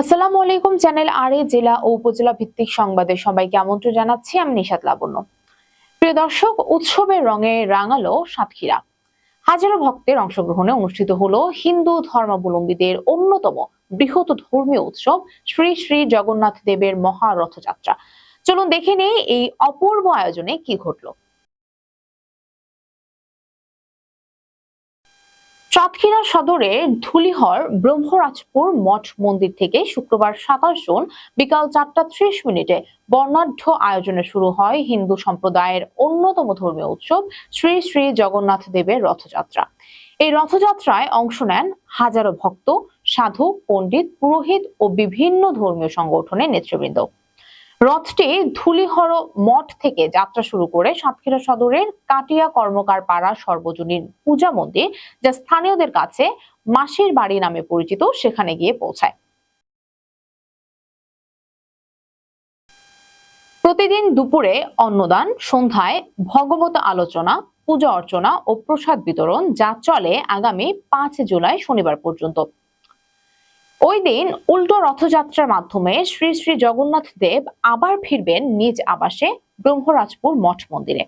আসসালামু আলাইকুম, চ্যানেল আর জেলা ও উপজেলা ভিত্তিক সংবাদে সবাইকে আমন্ত্রণ জানাচ্ছি, আমি নিশাত লাবণ্য। প্রিয় দর্শক, উৎসবের রঙে রাঙালো সাতক্ষীরা। হাজারো ভক্তের অংশগ্রহণে অনুষ্ঠিত হলো হিন্দু ধর্মাবলম্বীদের অন্যতম বৃহৎ ধর্মীয় উৎসব শ্রী শ্রী জগন্নাথ দেবের মহা রথযাত্রা চলুন দেখে নেই এই অপূর্ব আয়োজনে কি ঘটলো। সাতক্ষীরা সদরের ধুলিহর ব্রহ্মরাজপুর মঠ মন্দির থেকে শুক্রবার সাতাশ জুন বিকাল চারটা ত্রিশ মিনিটে বর্ণাঢ্য আয়োজনে শুরু হয় হিন্দু সম্প্রদায়ের অন্যতম ধর্মীয় উৎসব শ্রী শ্রী জগন্নাথ দেবের রথযাত্রা। এই রথযাত্রায় অংশ নেন হাজারো ভক্ত, সাধু, পণ্ডিত, পুরোহিত ও বিভিন্ন ধর্মীয় সংগঠনের নেতৃবৃন্দ। রথটি ধুলিহর মঠ থেকে যাত্রা শুরু করে সাতক্ষীরা সদরের কাটিয়া কর্মকার পাড়া সর্বজনীন পূজা মন্দির, যা স্থানীয়দের কাছে মাসির বাড়ি নামে পরিচিত, সেখানে গিয়ে পৌঁছায়। প্রতিদিন দুপুরে অন্নদান, সন্ধ্যায় ভগবত আলোচনা, পূজা অর্চনা ও প্রসাদ বিতরণ, যা চলে আগামী পাঁচ জুলাই শনিবার পর্যন্ত। ওই দিন উল্টো রথযাত্রার মাধ্যমে শ্রী শ্রী জগন্নাথ দেব আবার ফিরবেন নিজ আবাসে ব্রহ্মরাজপুর মঠ মন্দিরে।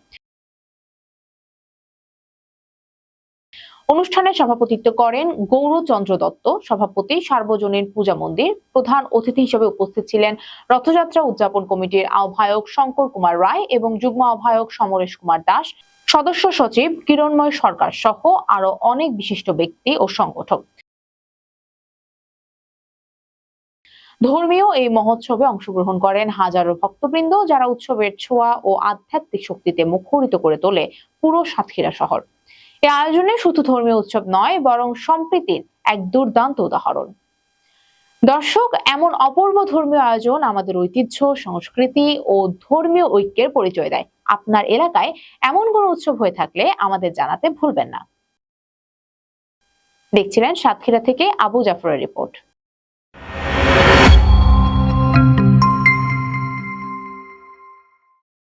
অনুষ্ঠানে সভাপতিত্ব করেন গৌরচন্দ্র দত্ত, সভাপতি সার্বজনীন পূজা মন্দির, প্রধান অতিথি হিসেবে উপস্থিত ছিলেন রথযাত্রা উদযাপন কমিটির আহ্বায়ক শঙ্কর কুমার রায় এবং যুগ্ম আহ্বায়ক সমরেশ কুমার দাস, সদস্য সচিব কিরণময় সরকার সহ আরও অনেক বিশিষ্ট ব্যক্তি ও সংগঠক। ধর্মীয় এই মহোৎসবে অংশগ্রহণ করেন হাজারো ভক্তবৃন্দ, যারা উৎসবের ছোঁয়া ও আধ্যাত্মিক শক্তিতে মুখরিত করে তোলে পুরো সাতক্ষীরা শহর। এই আয়োজনে শুধু ধর্মীয় উৎসব নয়, বরং সম্প্রীতির এক দুর্দান্ত উদাহরণ। দর্শক, এমন অপূর্ব ধর্মীয় আয়োজন আমাদের ঐতিহ্য, সংস্কৃতি ও ধর্মীয় ঐক্যের পরিচয় দেয়। আপনার এলাকায় এমন কোনো উৎসব হয়ে থাকলে আমাদের জানাতে ভুলবেন না। দেখছিলেন সাতক্ষীরা থেকে আবু জাফরের রিপোর্ট।